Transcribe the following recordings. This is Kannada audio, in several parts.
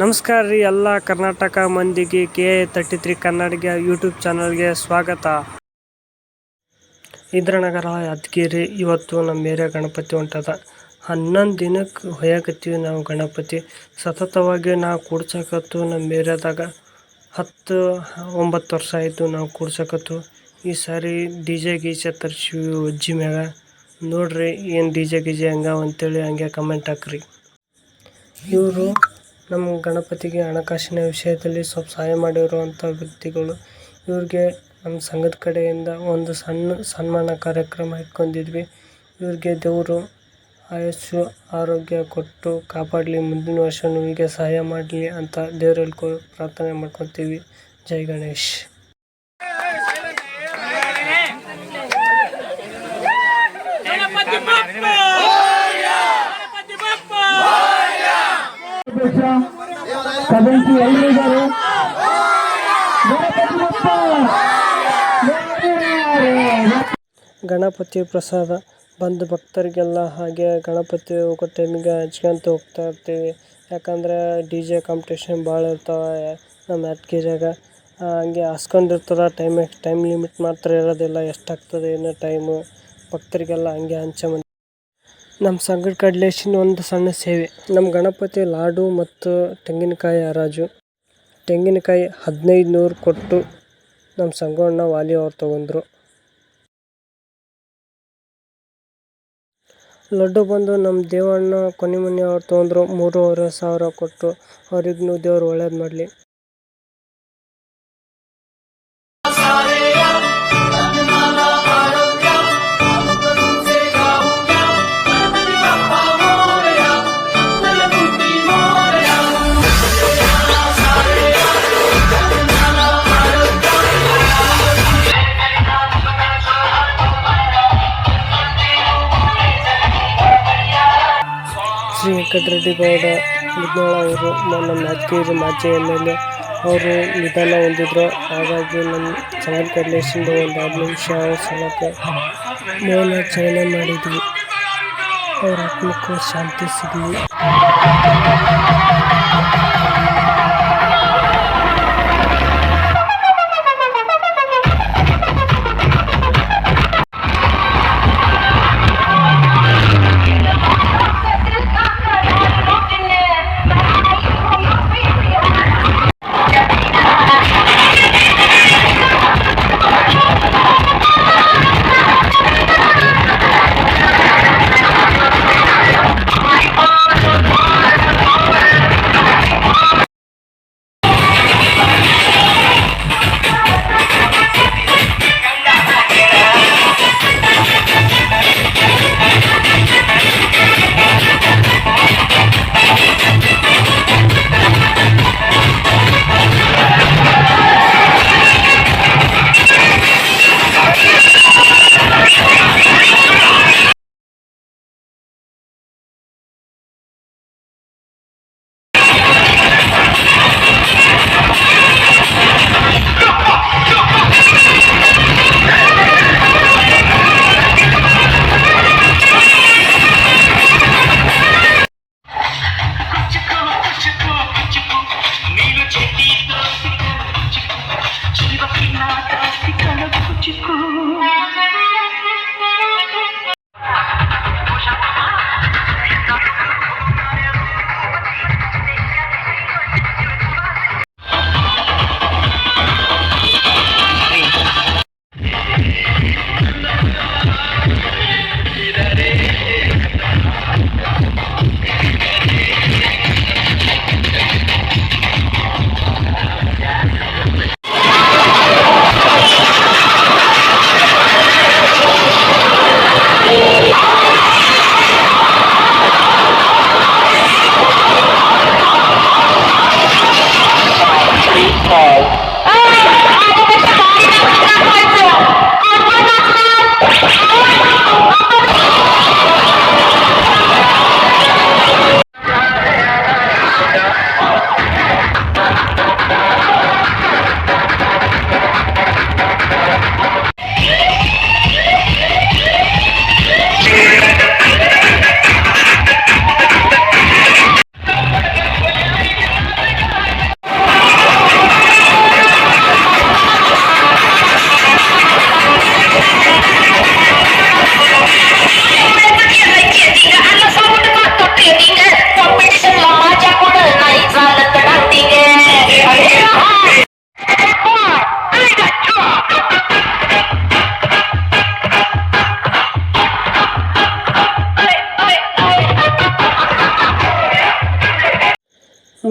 ನಮಸ್ಕಾರ ರೀ, ಎಲ್ಲ ಕರ್ನಾಟಕ ಮಂದಿಗೆ K A thirty three Kannadiga YouTube ಚಾನಲ್ಗೆ ಸ್ವಾಗತ. ಇದ್ರನಗರ, ಯಾದಗಿರಿ, ಇವತ್ತು ನಮ್ಮ ಏರಿಯಾ ಗಣಪತಿ ಹೊಂಟದ ಹನ್ನೊಂದು ದಿನಕ್ಕೆ ಹೊಯ್ಯಾಕತ್ತೀವಿ ನಾವು ಗಣಪತಿ. ಸತತವಾಗಿ ನಾವು ಕೂಡ್ಸಕತ್ತು ನಮ್ಮ ಏರಿಯಾದಾಗ ಹತ್ತು, ಒಂಬತ್ತು ವರ್ಷ ಆಯಿತು ನಾವು ಕೂಡ್ಸಕತ್ತು. ಈ ಸಾರಿ ಡಿ ಜೆ ಗೀಜೆ ತರಿಸಿವಿ ಅಜ್ಜಿ ಮ್ಯಾಗ. ನೋಡ್ರಿ ಏನು ಡಿ ಜೆ ಗೀಜೆ ಹಂಗಾವ ಅಂತೇಳಿ ಹಂಗೆ ಕಮೆಂಟ್ ಹಾಕ್ರಿ. ಇವರು ನಮ್ಮ ಗಣಪತಿಗೆ ಹಣಕಾಸಿನ ವಿಷಯದಲ್ಲಿ ಸ್ವಲ್ಪ ಸಹಾಯ ಮಾಡಿರುವಂಥ ವ್ಯಕ್ತಿಗಳು. ಇವ್ರಿಗೆ ನಮ್ಮ ಸಂಘದ ಕಡೆಯಿಂದ ಒಂದು ಸಣ್ಣ ಸನ್ಮಾನ ಕಾರ್ಯಕ್ರಮ ಇಟ್ಕೊಂಡಿದ್ವಿ. ಇವ್ರಿಗೆ ದೇವರು ಆಯಸ್ಸು, ಆರೋಗ್ಯ ಕೊಟ್ಟು ಕಾಪಾಡಲಿ, ಮುಂದಿನ ವರ್ಷವೂ ಹೀಗೆ ಸಹಾಯ ಮಾಡಲಿ ಅಂತ ದೇವರಲ್ಲಿ ಕೋ ಪ್ರಾರ್ಥನೆ ಮಾಡ್ಕೊತೀವಿ. ಜೈ ಗಣೇಶ್ ಗಣಪತಿ ಬಪ್ಪ ಗಣಪತಿ ಬಪ್ಪ ಅಧ್ಯಕ್ಷ ಸದಸ್ಯ. ಗಣಪತಿ ಪ್ರಸಾದ. ಬಂದು ಭಕ್ತರಿಗೆಲ್ಲ ಹಾಗೆ ಗಣಪತಿ ಹೋಗೋ ಟೈಮಿಗೆ ಹಚ್ಕೊಂತ ಹೋಗ್ತಾ ಇರ್ತೀವಿ. ಯಾಕಂದರೆ ಡಿ ಜೆ ಕಾಂಪಿಟೇಷನ್ ಭಾಳ ಇರ್ತಾವೆ ನಮ್ಮ ಜಾಗ. ಹಂಗೆ ಹಾಸ್ಕೊಂಡಿರ್ತದ ಟೈಮ್ ಟೈಮ್ ಲಿಮಿಟ್ ಮಾತ್ರ ಇರೋದಿಲ್ಲ, ಎಷ್ಟಾಗ್ತದೆ, ಏನೋ ಟೈಮು ಭಕ್ತರಿಗೆಲ್ಲ ಹಂಗೆ ಹಂಚ ನಮ್ಮ ಸಂಗಡ ಕಡ್ಲೇಶಿನ ಒಂದು ಸಣ್ಣ ಸೇವೆ. ನಮ್ಮ ಗಣಪತಿ ಲಾಡು ಮತ್ತು ತೆಂಗಿನಕಾಯಿ ಹರಾಜು. ತೆಂಗಿನಕಾಯಿ ಹದಿನೈದು ನೂರು ಕೊಟ್ಟು ನಮ್ಮ ಸಂಗಣ್ಣ ವಾಲಿ ಅವ್ರು ತೊಗೊಂಡ್ರು. ಲಡ್ಡು ಬಂದು ನಮ್ಮ ದೇವಣ್ಣ ಕೊನೆಮನೆ ಅವ್ರು ತೊಗೊಂಡ್ರು. ಮೂರುವರೆ ಸಾವಿರ ಕೊಟ್ಟು ಅವ್ರಿಗೂ ದೇವ್ರು ಒಳ್ಳೇದು ಮಾಡಲಿ. ಶ್ರೀ ವೆಂಕಟರೆಡ್ಡಿ ಗೌಡ ಮುದ್ನಾಳ ಅವರು ನಮ್ಮ ಯಾದಗಿರಿ ಮಾಜಿ ಎಂ ಎಲ್ ಎ ಅವರು ನಿಧನ ಹೊಂದಿದ್ರು. ಹಾಗಾಗಿ ನಮ್ಮ ಚಾನಲ್ ಕಡ್ಲೇಶಿಂದ ಒಂದು ಹತ್ತು ನಿಮಿಷ ಸಲಕ್ಕೆ ಮೌನಾಚರಣೆ ಮಾಡಿದ್ವಿ. ಅವ್ರ ಆತ್ಮಕ್ಕೂ ಶಾಂತಿ ಸಿಗಲಿ. call. Ah!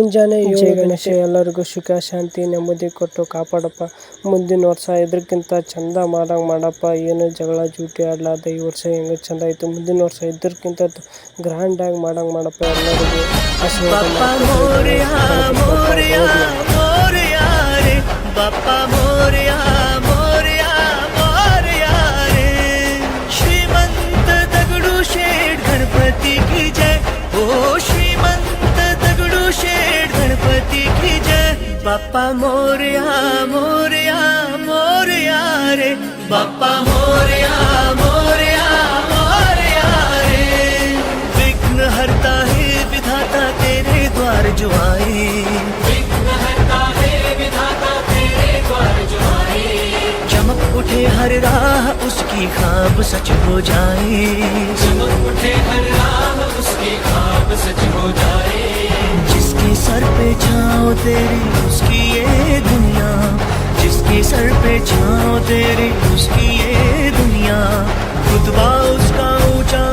ಮುಂಜಾನೆ ಜಯ ಗಣೇಶ ಎಲ್ಲರಿಗೂ ಸುಖ ಶಾಂತಿ ನೆಮ್ಮದಿ ಕೊಟ್ಟು ಕಾಪಾಡಪ್ಪ. ಮುಂದಿನ ವರ್ಷ ಇದ್ರಕ್ಕಿಂತ ಚಂದ ಮಾಡಂಗೆ ಮಾಡಪ್ಪ. ಏನು ಜಗಳ ಜೂಟಿ ಆಡ್ಲಾರ್ದ ಈ ವರ್ಷ ಹೆಂಗೆ ಚಂದ ಆಯ್ತು. ಮುಂದಿನ ವರ್ಷ ಇದ್ರಕ್ಕಿಂತ ಗ್ರ್ಯಾಂಡಾಗಿ ಮಾಡಂಗೆ ಮಾಡಪ್ಪ. ಎಲ್ಲರಿಗೂ ಶ್ರೀಮಂತ ತಗಡು shed Ganapati papa moria moria moria re. उसकी खाब सच हो जाए। चमक उठे हर राह उसकी खाब सच हो जाए। जिसके सर पे छाओ तेरी उसकी ये दुनिया। जिसके सर पे छाओ तेरी उसकी ये दुनिया। खुदबा उसका ऊँचा।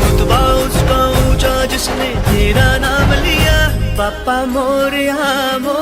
रुतबा उसका ऊँचा जिसने तेरा नाम लिया। पापा मोरिया मोर